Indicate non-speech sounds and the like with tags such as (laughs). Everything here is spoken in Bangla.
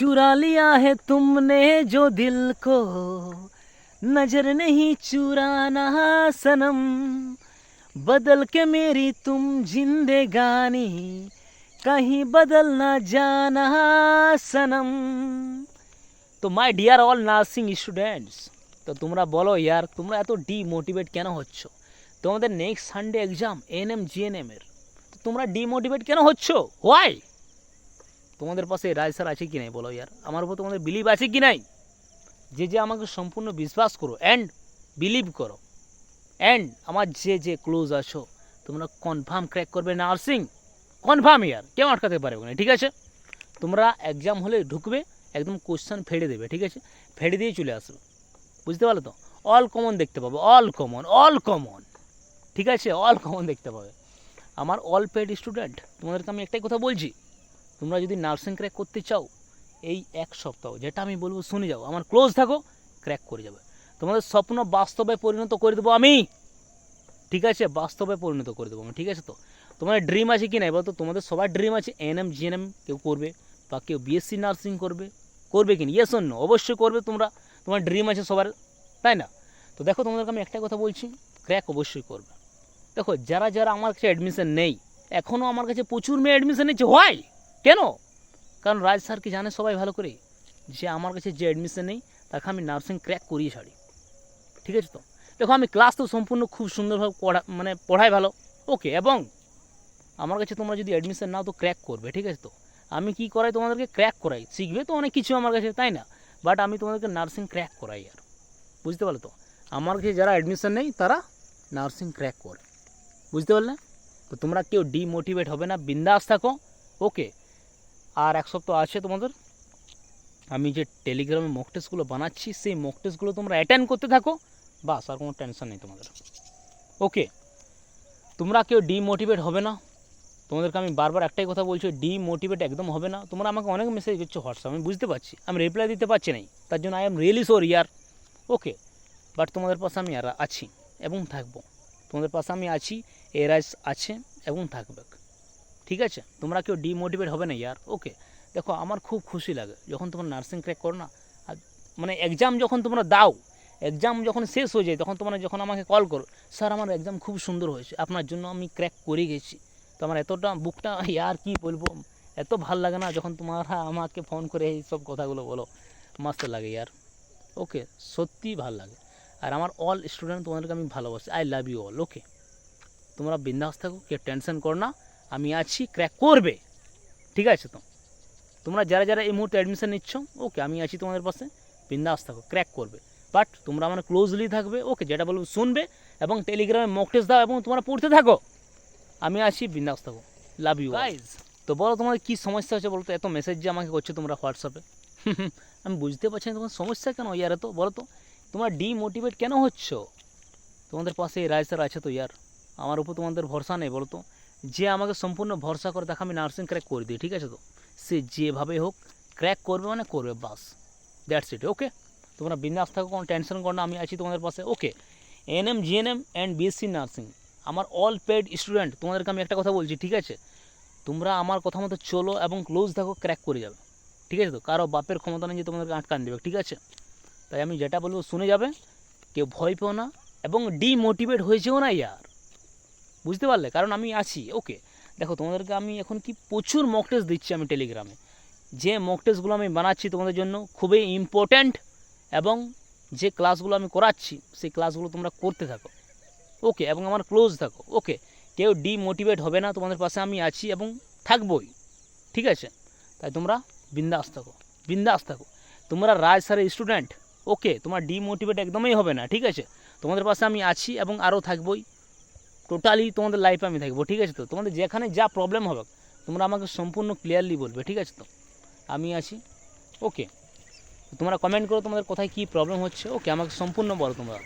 चुरा लिया है तुमने जो दिल को नजर नहीं चुराना सनम बदल के मेरी तुम जिंदगानी कहीं बदल ना जाना सनम তো my dear all nursing students তো তোমরা বলো ইয়ার তোমরা এত ডিমোটিভেট কেন হচ্ছ তোমাদের next Sunday exam NM GNM এর তো তোমরা ডিমোটিভেট কেন হচ্ছ হোয়াই তোমাদের পাশে রায় স্যার আছে কি নাই, বলো ইয়ার? আমার উপর তোমাদের বিলিভ আছে কি নাই? যে যে আমাকে সম্পূর্ণ বিশ্বাস করো অ্যান্ড বিলিভ করো। অ্যান্ড আমার যে যে ক্লোজ আছো, তোমরা কনফার্ম ক্র্যাক করবে নার্সিং কনফার্ম ইয়ার, কেউ আটকাতে পারবে না, ঠিক আছে? তোমরা এক্সাম হলে ঢুকবে, একদম কোশ্চেন ফেড়ে দেবে, ঠিক আছে? ফেড়ে দিয়ে চলে আসবে, বুঝতে পারল তো? অল কমন দেখতে পাবে অল কমন অল কমন ঠিক আছে? অল কমন দেখতে পাবে। আমার অল পেড স্টুডেন্ট তোমাদেরকে আমি একটাই কথা বলছি তোমরা যদি নার্সিং ক্র্যাক করতে চাও, এই এক সপ্তাহ, যেটা আমি বলব শুনে যাও, আমার ক্লোজ থাকো ক্র্যাক করে যাবে। তোমাদের স্বপ্ন বাস্তবে পরিণত করে দেবো আমি। ঠিক আছে? বাস্তবে পরিণত করে দেবো আমি, ঠিক আছে তো? তোমাদের ড্রিম আছে কি নাই বলতো তোমাদের সবার ড্রিম আছে এন এনএম জিএনএম কেউ করবে, বা কেউ বিএসসি নার্সিং করবে করবে কি না? ইয়েস অন্য অবশ্যই করবে তোমরা, তোমার ড্রিম আছে সবার, তাই না? তো দেখো তোমাদেরকে আমি একটাই কথা বলছি ক্র্যাক অবশ্যই করবে। দেখো, যারা যারা আমার কাছে অ্যাডমিশন নেই এখনও আমার কাছে প্রচুর মেয়ে অ্যাডমিশন নিচ্ছে হয় কেন? কারণ রাজ স্যারকে জানে সবাই ভালো করে? যে আমার কাছে যে অ্যাডমিশন নেই, তাকে আমি নার্সিং ক্র্যাক করিয়ে ছাড়ি। ঠিক আছে তো? দেখো, আমি ক্লাস তো সম্পূর্ণ খুব সুন্দরভাবে পড়া মানে পড়াই ভালো। ওকে এবং আমার কাছে তোমরা যদি অ্যাডমিশন নাও তো ক্র্যাক করবে, ঠিক আছে তো? আমি কি করাই তোমাদেরকে? ক্র্যাক করাই। শিখবে তো অনেক কিছু আমার কাছে, তাই না? বাট আমি তোমাদেরকে নার্সিং ক্র্যাক করাই আর। বুঝতে পারলে তো? আমার কাছে যারা অ্যাডমিশন নেই, তারা নার্সিং ক্র্যাক করে। বুঝতে পারলে? তো তোমরা কেউ ডিমোটিভেট হবে না, বিন্দাস থাকো। ওকে আর এক সপ্তাহ আছে তোমাদের। আমি যে টেলিগ্রামে মক টেস্টগুলো বানাচ্ছি, সেই মক টেস্টগুলো তোমরা অ্যাটেন্ড করতে থাকো। বাস, আর কোনো টেনশন নেই তোমাদের। ওকে তোমরা কেউ ডিমোটিভেট হবে না। তোমাদেরকে আমি বারবার একটাই কথা বলছি ডিমোটিভেট একদম হবে না। তোমরা আমাকে অনেক মেসেজ করছ হোয়াটসঅ্যাপ আমি বুঝতে পারছি। আমি রিপ্লাই দিতে পারছি নাই। তার জন্য আই এম রিয়েলি সোর ইয়ার ওকে বাট তোমাদের পাশে আমি আর আছি এবং থাকব। তোমাদের পাশে আমি আছি, এরাইস আছে এবং থাকবে। ঠিক আছে? তোমরা কেউ ডিমোটিভেট হবে না ইয়ার ওকে দেখো, আমার খুব খুশি লাগে যখন তোমরা নার্সিং ক্র্যাক করো না। আর মানে এক্সাম যখন তোমরা দাও এক্সাম যখন শেষ হয়ে যায়, তখন তোমরা যখন আমাকে কল করো স্যার আমার এক্সাম খুব সুন্দর হয়েছে, আপনার জন্য আমি ক্র্যাক করে গেছি। তো আমার এতটা বুকটা, (laughs) ইয়ার কি বলব? এত ভালো লাগে না যখন তোমরা আমাকে ফোন করে এই সব কথাগুলো বলো। মস্ত লাগে ইয়ার ওকে সত্যি ভালো লাগে। আর আমার অল স্টুডেন্ট তোমাদেরকে আমি ভালোবাসি। I love you all okay তোমরা বিন্দাস থাকো কে টেনশন করো না। আমি আছি ক্র্যাক করবে। ঠিক আছে তো? তোমরা যারা যারা এই মুহূর্তে অ্যাডমিশন নিচ্ছ ওকে আমি আছি তোমাদের পাশে। বিন্দাস থাকো ক্র্যাক করবে। বাট তোমরা আমার ক্লোজলি থাকবে ওকে যেটা বলব শুনবে এবং টেলিগ্রামে মক টেস্ট দাও এবং তোমরা পড়তে থাকো। আমি আছি বিন্দাস থাকো। লাভ ইউ গাইজ তো বলো তোমাদের কী সমস্যা হচ্ছে বলো তো? এত মেসেজ যে আমাকে করছ তোমরা হোয়াটসঅ্যাপে (laughs) আমি বুঝতে পারছি না তোমার সমস্যা কেন ইয়ার তো বলো তো? তোমরা ডিমোটিভেট কেন হচ্ছ? তোমাদের পাশে এই রায় স্যার আছে তো ইয়ার। আমার উপর তোমাদের ভরসা নেই বলো তো? যে আমাকে সম্পূর্ণ ভরসা করে তাকে আমি নার্সিং ক্র্যাক করে দিই, ঠিক আছে তো? সে যেভাবে হোক ক্র্যাক করবে মানে করবে, বাস। দ্যাটস ইট ওকে তোমরা বিন্দাস থাকো, কোনো টেনশন করো না, আমি আছি তোমাদের পাশে okay NM GNM and BSc nursing আমার অল পেড স্টুডেন্ট তোমাদেরকে আমি একটা কথা বলছি, ঠিক আছে? তোমরা আমার কথা মতো চলো এবং ক্লোজ থাকো ক্র্যাক করে যাবে। ঠিক আছে তো? কারও বাপের ক্ষমতা নেই যে তোমাদেরকে আটকান দেবে, ঠিক আছে? তাই আমি যেটা বলব, শুনে যাবে, কেউ ভয় পেও না এবং ডিমোটিভেট হয়েছেও না, ইয়ার। বুঝতে পারলে? কারণ আমি আছি ওকে দেখো, তোমাদেরকে আমি এখন কি প্রচুর মক টেস্ট দিচ্ছি আমি টেলিগ্রামে যে মক টেস্টগুলো আমি বানাচ্ছি তোমাদের জন্য খুবই ইম্পর্ট্যান্ট এবং যে ক্লাসগুলো আমি করাচ্ছি, সেই ক্লাসগুলো তোমরা করতে থাকো। ওকে এবং আমার ক্লোজ থাকো। ওকে কেউ ডিমোটিভেট হবে না, তোমাদের পাশে আমি আছি এবং থাকবই। ঠিক আছে? তাই তোমরা বিন্দাস থাকো বিন্দাস থাকো। তোমরা রাজ স্যারের স্টুডেন্ট ওকে তোমার ডিমোটিভেট একদমই হবে না, ঠিক আছে? তোমাদের পাশে আমি আছি এবং আরও থাকবই। টোটালি তোমাদের লাইফে আমি থাকব, ঠিক আছে তো? তোমাদের যেখানে যা প্রবলেম হবে, তোমরা আমাকে সম্পূর্ণ ক্লিয়ারলি বলবে, ঠিক আছে তো? আমি আছি ওকে তোমরা কমেন্ট করো তোমাদের কোথায় কী প্রবলেম হচ্ছে ওকে আমাকে সম্পূর্ণ বলো তোমরা।